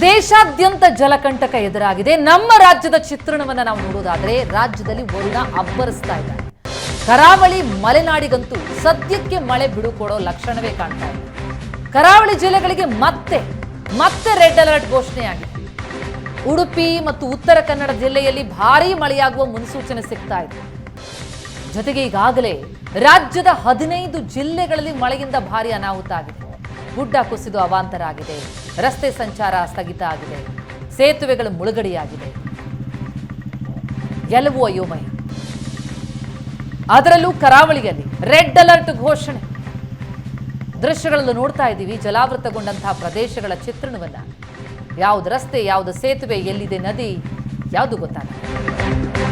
ದೇಶಾದ್ಯಂತ ಜಲಕಂಟಕ ಎದುರಾಗಿದೆ. ನಮ್ಮ ರಾಜ್ಯದ ಚಿತ್ರಣವನ್ನು ನಾವು ನೋಡೋದಾದ್ರೆ ರಾಜ್ಯದಲ್ಲಿ ವರುಣ ಅಬ್ಬರಿಸ್ತಾ ಇದೆ ಕರಾವಳಿ ಮಲೆನಾಡಿಗಂತೂ ಸದ್ಯಕ್ಕೆ ಮಳೆ ಬಿಡುಕೊಡೋ ಲಕ್ಷಣವೇ ಕಾಣ್ತಾ ಇದೆ. ಕರಾವಳಿ ಜಿಲ್ಲೆಗಳಿಗೆ ಮತ್ತೆ ಮತ್ತೆ ರೆಡ್ ಅಲರ್ಟ್ ಘೋಷಣೆಯಾಗಿದೆ ಉಡುಪಿ ಮತ್ತು ಉತ್ತರ ಕನ್ನಡ ಜಿಲ್ಲೆಯಲ್ಲಿ ಭಾರೀ ಮಳೆಯಾಗುವ ಮುನ್ಸೂಚನೆ ಸಿಗ್ತಾ ಇದೆ. ಜೊತೆಗೆ ಈಗಾಗಲೇ ರಾಜ್ಯದ ಹದಿನೈದು ಜಿಲ್ಲೆಗಳಲ್ಲಿ ಮಳೆಯಿಂದ ಭಾರಿ ಅನಾಹುತ ಆಗಿದೆ. ಗುಡ್ಡ ಕುಸಿದು ಅವಾಂತರ ಆಗಿದೆ. ರಸ್ತೆ ಸಂಚಾರ ಸ್ಥಗಿತ ಆಗಿದೆ. ಸೇತುವೆಗಳು ಮುಳುಗಡೆಯಾಗಿದೆ. ಎಲ್ಲವೂ ಅಯೋಮಯ. ಅದರಲ್ಲೂ ಕರಾವಳಿಯಲ್ಲಿ ರೆಡ್ ಅಲರ್ಟ್ ಘೋಷಣೆ. ದೃಶ್ಯಗಳನ್ನು ನೋಡ್ತಾ ಇದ್ದೀವಿ. ಜಲಾವೃತಗೊಂಡಂತಹ ಪ್ರದೇಶಗಳ ಚಿತ್ರಣವನ್ನ. ಯಾವುದು ರಸ್ತೆ, ಯಾವುದು ಸೇತುವೆ, ಎಲ್ಲಿದೆ ನದಿ, ಯಾವುದು ಗೊತ್ತಾಗಲ್ಲ.